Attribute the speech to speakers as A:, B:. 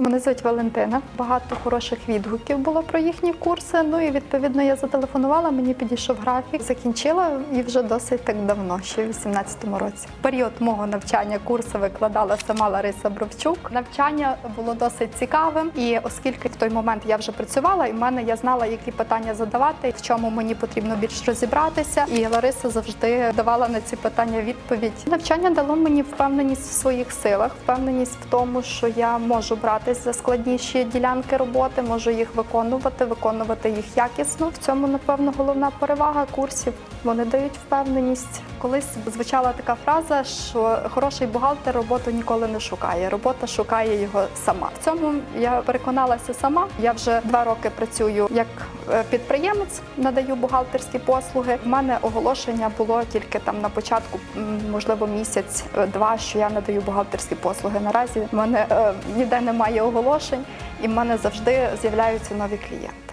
A: Мене звуть Валентина. Багато хороших відгуків було про їхні курси. Ну і відповідно я зателефонувала. Мені підійшов графік. Закінчила і вже досить так давно, ще в 18-му році. Період мого навчання курси викладала сама Лариса Бровчук. Навчання було досить цікавим, і оскільки в той момент я вже працювала, і в мене я знала, які питання задавати, в чому мені потрібно більш розібратися. І Лариса завжди давала на ці питання відповідь. Навчання дало мені впевненість в своїх силах, впевненість в тому, що я можу братись за складніші ділянки роботи, можу їх виконувати, виконувати їх якісно. В цьому, напевно, головна перевага курсів. Вони дають впевненість. Колись звучала така фраза, що хороший бухгалтер роботу ніколи не шукає. Робота шукає його сама. В цьому я переконалася сама. Я вже два роки працюю як підприємець, надаю бухгалтерські послуги. У мене оголошення було тільки там на початку, можливо, місяць-два, що я надаю бухгалтерські послуги. Наразі в мене е, ніде немає оголошень, і в мене завжди з'являються нові клієнти.